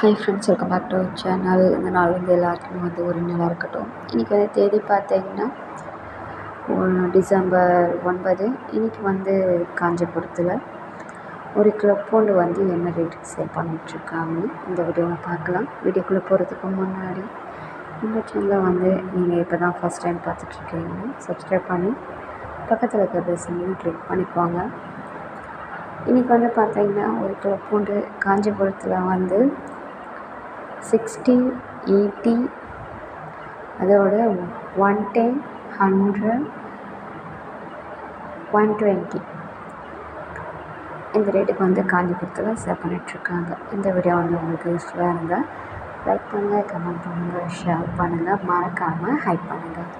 Hi friends welcome back to channel இந்த நாள் வந்து எல்லாருக்குமே வந்து ஒரு நாளாக இருக்கட்டும். இன்றைக்கி வந்து தேதி பார்த்தீங்கன்னா டிசம்பர் ஒன்பது. இன்றைக்கி வந்து காஞ்சிபுரத்தில் ஒரு கிலோ பூண்டு வந்து என்ன ரேட்டுக்கு சேல் பண்ணிகிட்ருக்காங்க இந்த வீடியோவை பார்க்கலாம். வீடியோக்குள்ளே போகிறதுக்கு முன்னாடி இந்த சேனலை வந்து நீங்கள் இப்போ தான் ஃபஸ்ட் டைம் பார்த்துட்ருக்கீங்க. சப்ஸ்கிரைப் பண்ணி பக்கத்தில் இருக்கிற பெல்ஸையும் கிளிக் பண்ணிக்கோங்க. இன்றைக்கி வந்து பார்த்தீங்கன்னா ஒரு கிலோ பூண்டு காஞ்சிபுரத்தில் வந்து சிக்ஸ்டி எயிட்டி அதோட one ten hundred one twenty இந்த ரேட்டுக்கு வந்து காஞ்சிபுரத்தில் சேல் பண்ணிகிட்ருக்காங்க இந்த வீடியோ வந்து உங்களுக்கு யூஸ்ஃபுல்லாக இருந்தால் லைக் பண்ணுங்கள் கமெண்ட் பண்ணுங்கள் ஷேர் பண்ணுங்கள் மறக்காமல் ஹைப் பண்ணுங்கள்